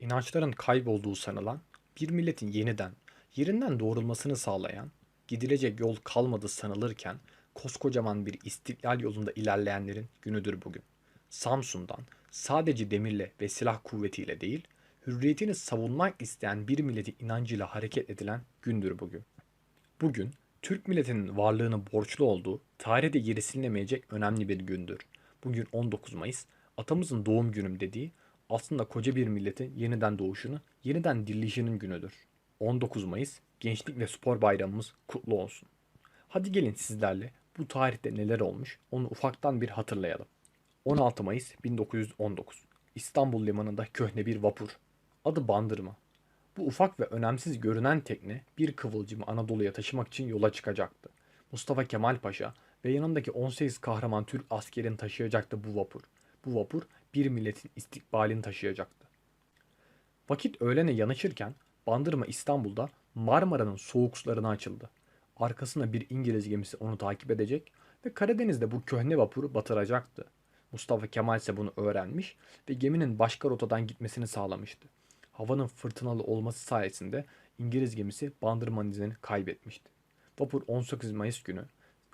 İnançların kaybolduğu sanılan, bir milletin yeniden, yerinden doğrulmasını sağlayan, gidilecek yol kalmadı sanılırken koskocaman bir istiklal yolunda ilerleyenlerin günüdür bugün. Samsun'dan sadece demirle ve silah kuvvetiyle değil, hürriyetini savunmak isteyen bir milletin inancıyla hareket edilen gündür bugün. Bugün Türk milletinin varlığını borçlu olduğu tarihte geri silinemeyecek önemli bir gündür. Bugün 19 Mayıs atamızın doğum günüm dediği aslında koca bir milletin yeniden doğuşunu, yeniden dirilişinin günüdür. 19 Mayıs Gençlik ve Spor Bayramımız kutlu olsun. Hadi gelin sizlerle bu tarihte neler olmuş onu ufaktan bir hatırlayalım. 16 Mayıs 1919 İstanbul limanında köhne bir vapur. Adı Bandırma. Bu ufak ve önemsiz görünen tekne bir kıvılcımı Anadolu'ya taşımak için yola çıkacaktı. Mustafa Kemal Paşa ve yanındaki 18 kahraman Türk askerini taşıyacaktı bu vapur. Bu vapur bir milletin istikbalini taşıyacaktı. Vakit öğlene yanaşırken Bandırma İstanbul'da Marmara'nın soğuk sularına açıldı. Arkasında bir İngiliz gemisi onu takip edecek ve Karadeniz'de bu köhne vapuru batıracaktı. Mustafa Kemal ise bunu öğrenmiş ve geminin başka rotadan gitmesini sağlamıştı. Havanın fırtınalı olması sayesinde İngiliz gemisi Bandırma'nın izini kaybetmişti. Vapur 18 Mayıs günü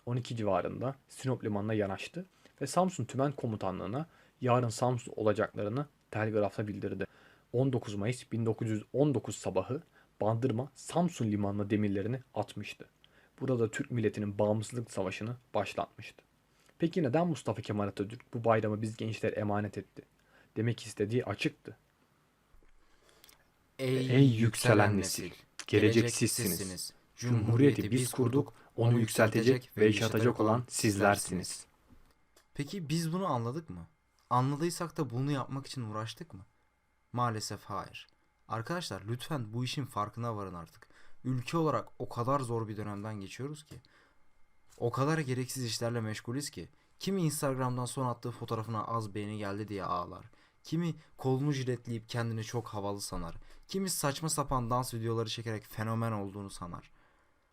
12 civarında Sinop limanına yanaştı ve Samsun Tümen Komutanlığı'na yarın Samsun olacaklarını telgrafla bildirdi. 19 Mayıs 1919 sabahı Bandırma Samsun limanına demirlerini atmıştı. Burada Türk milletinin bağımsızlık savaşını başlatmıştı. Peki neden Mustafa Kemal Atatürk bu bayramı biz gençler emanet etti? Demek istediği açıktı. Ey yükselen nesil, gelecek sizsiniz. Cumhuriyeti biz kurduk, onu yükseltecek ve yaşatacak olan sizlersiniz. Peki biz bunu anladık mı? Anladıysak da bunu yapmak için uğraştık mı? Maalesef hayır. Arkadaşlar lütfen bu işin farkına varın artık. Ülke olarak o kadar zor bir dönemden geçiyoruz ki. O kadar gereksiz işlerle meşgulüz ki. Kimi Instagram'dan son attığı fotoğrafına az beğeni geldi diye ağlar. Kimi kolunu jiletleyip kendini çok havalı sanar. Kimi saçma sapan dans videoları çekerek fenomen olduğunu sanar.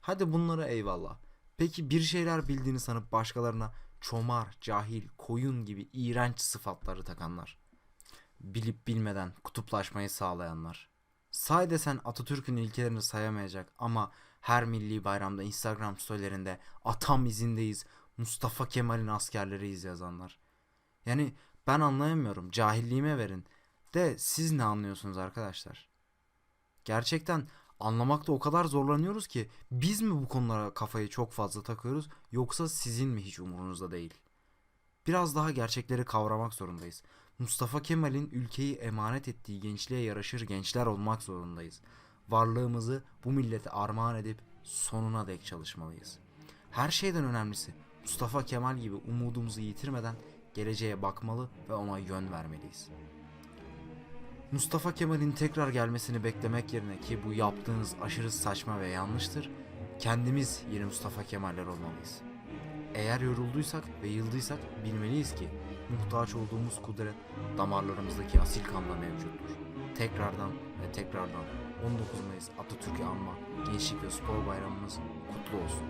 Hadi bunlara eyvallah. Peki bir şeyler bildiğini sanıp başkalarına çomar, cahil, koyun gibi iğrenç sıfatları takanlar. Bilip bilmeden kutuplaşmayı sağlayanlar. Say desen Atatürk'ün ilkelerini sayamayacak ama her milli bayramda Instagram storylerinde atam izindeyiz, Mustafa Kemal'in askerleriyiz yazanlar. Yani ben anlayamıyorum. Cahilliğime verin. De siz ne anlıyorsunuz arkadaşlar? Gerçekten anlamakta o kadar zorlanıyoruz ki biz mi bu konulara kafayı çok fazla takıyoruz yoksa sizin mi hiç umurunuzda değil? Biraz daha gerçekleri kavramak zorundayız. Mustafa Kemal'in ülkeyi emanet ettiği gençliğe yaraşır gençler olmak zorundayız. Varlığımızı bu millete armağan edip sonuna dek çalışmalıyız. Her şeyden önemlisi Mustafa Kemal gibi umudumuzu yitirmeden geleceğe bakmalı ve ona yön vermeliyiz. Mustafa Kemal'in tekrar gelmesini beklemek yerine ki bu yaptığınız aşırı saçma ve yanlıştır, kendimiz yeni Mustafa Kemaller olmalıyız. Eğer yorulduysak ve yıldıysak bilmeliyiz ki muhtaç olduğumuz kudret damarlarımızdaki asil kanla mevcuttur. Tekrardan ve tekrardan 19 Mayıs Atatürk'ü anma Gençlik ve Spor Bayramımız kutlu olsun.